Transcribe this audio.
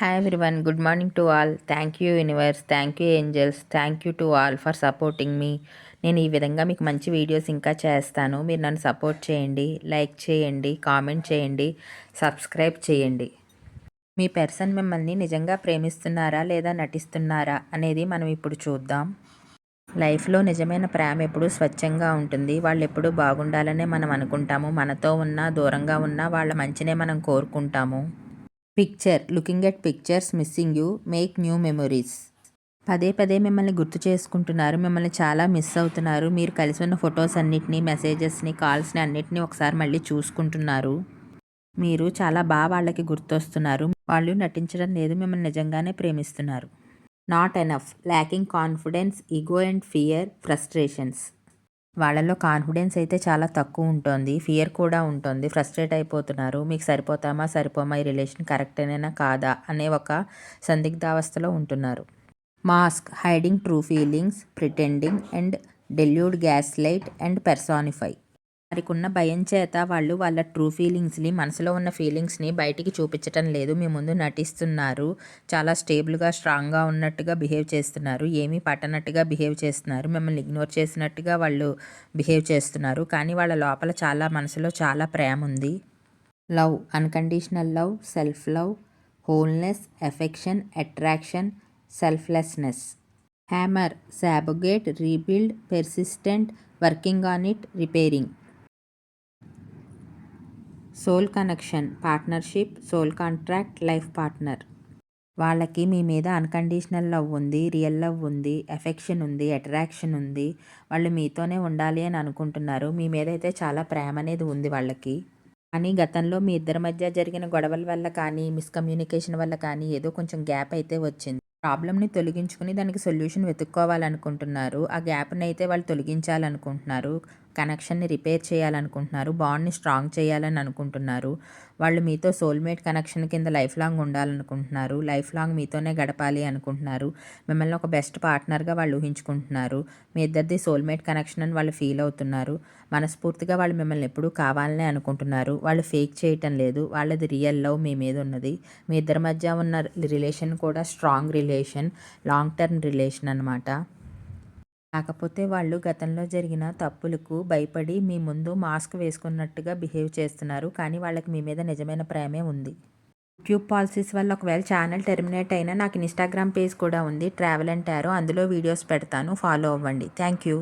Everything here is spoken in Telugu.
Hi everyone good morning to all thank you universe thank you angels thank you to all for supporting మీ నేను ఈ విధంగా మీకు మంచి వీడియోస్ ఇంకా చేస్తాను. మీరు నన్ను సపోర్ట్ చేయండి లైక్ చేయండి కామెంట్ చేయండి సబ్స్క్రైబ్ చేయండి. మీ పర్సన్ మిమ్మల్ని నిజంగా ప్రేమిస్తున్నారా లేదా నటిస్తున్నారా అనేది మనం ఇప్పుడు చూద్దాం. లైఫ్లో నిజమైన ప్రేమ ఎప్పుడు స్వచ్ఛంగా ఉంటుంది. వాళ్ళు ఎప్పుడు బాగుండాలనే మనం అనుకుంటాము. మనతో ఉన్నా దూరంగా ఉన్నా వాళ్ళ మంచినే మనం కోరుకుంటాము. Picture looking at pictures missing you make new memories పదే పదే మిమ్మల్ని గుర్తు చేసుకుంటున్నారు మిమ్మల్ని చాలా మిస్ అవుతున్నారు. మీరు కలిసి ఉన్న ఫొటోస్ అన్నిటినీ మెసేజెస్ని కాల్స్ని అన్నిటినీ ఒకసారి మళ్ళీ చూసుకుంటున్నారు. మీరు చాలా బాగా వాళ్ళకి గుర్తొస్తున్నారు. వాళ్ళు నటించడం లేదు మిమ్మల్ని నిజంగానే ప్రేమిస్తున్నారు. Not enough lacking confidence ego and fear frustrations వాళ్ళలో కాన్ఫిడెన్స్ అయితే చాలా తక్కువ ఉంటుంది. ఫియర్ కూడా ఉంటుంది. ఫ్రస్ట్రేట్ అయిపోతున్నారు. మీకు సరిపోతామా? సరిపోమా? ఈ రిలేషన్ కరెక్టేనా కాదా? అనే ఒక సందిగ్ధావస్థలో ఉంటున్నారు. Mask hiding true feelings pretending and delude gaslight and personify వారికున్న భయం చేత వాళ్ళు వాళ్ళ ట్రూ ఫీలింగ్స్ని మనసులో ఉన్న ఫీలింగ్స్ని బయటికి చూపించటం లేదు. మీ ముందు నటిస్తున్నారు. చాలా స్టేబుల్గా స్ట్రాంగ్గా ఉన్నట్టుగా బిహేవ్ చేస్తున్నారు. ఏమీ పట్టనట్టుగా బిహేవ్ చేస్తున్నారు. మిమ్మల్ని ఇగ్నోర్ చేసినట్టుగా వాళ్ళు బిహేవ్ చేస్తున్నారు. కానీ వాళ్ళ లోపల చాలా మనసులో చాలా ప్రేమ ఉంది. Love unconditional love self love wholeness affection attraction selflessness hammer sabotage rebuild persistent working on it repairing soul connection partnership soul contract life partner. వాళ్ళకి మీ మీద అన్కండిషనల్ లవ్ ఉంది రియల్ లవ్ ఉంది ఎఫెక్షన్ ఉంది అట్రాక్షన్ ఉంది. వాళ్ళు మీతోనే ఉండాలి అని అనుకుంటున్నారు. మీ మీద అయితే చాలా ప్రేమ అనేది ఉంది వాళ్ళకి. కానీ గతంలో మీ ఇద్దరి మధ్య జరిగిన గొడవల వల్ల కానీ మిస్కమ్యూనికేషన్ వల్ల కానీ ఏదో కొంచెం గ్యాప్ అయితే వచ్చింది. ప్రాబ్లమ్ని తొలగించుకుని దానికి సొల్యూషన్ వెతుక్కోవాలనుకుంటున్నారు. ఆ గ్యాప్ని అయితే వాళ్ళు తొలగించాలనుకుంటున్నారు. కనెక్షన్ని రిపేర్ చేయాలనుకుంటున్నారు బాండ్ని స్ట్రాంగ్ చేయాలని అనుకుంటున్నారు వాళ్ళు మీతో సోల్మేట్ కనెక్షన్ కింద లైఫ్ లాంగ్ ఉండాలనుకుంటున్నారు లైఫ్ లాంగ్ మీతోనే గడపాలి అనుకుంటున్నారు మిమ్మల్ని ఒక బెస్ట్ పార్ట్నర్గా వాళ్ళు ఊహించుకుంటున్నారు మీ ఇద్దరిది సోల్మేట్ కనెక్షన్ అని వాళ్ళు ఫీల్ అవుతున్నారు మనస్ఫూర్తిగా వాళ్ళు మిమ్మల్ని ఎప్పుడూ కావాలనే అనుకుంటున్నారు వాళ్ళు ఫేక్ చేయటం లేదు వాళ్ళది రియల్ లవ్ మీ మీద ఉన్నది మీ ఇద్దరి మధ్య ఉన్న రిలేషన్ కూడా strong relation long term relation అనమాట కాకపోతే వాళ్ళు గతంలో జరిగిన తప్పులకు భయపడి మీ ముందు మాస్క్ వేసుకున్నట్టుగా బిహేవ్ చేస్తున్నారు. కానీ వాళ్ళకి మీ మీద నిజమైన ప్రేమే ఉంది. యూట్యూబ్ పాలసీస్ వల్ల ఒకవేళ ఛానల్ టెర్మినేట్ అయినా నాకు ఇన్స్టాగ్రామ్ పేజ్ కూడా ఉంది. ట్రావెల్ అండ్ టారో అందులో వీడియోస్ పెడతాను. ఫాలో అవ్వండి. Thank you.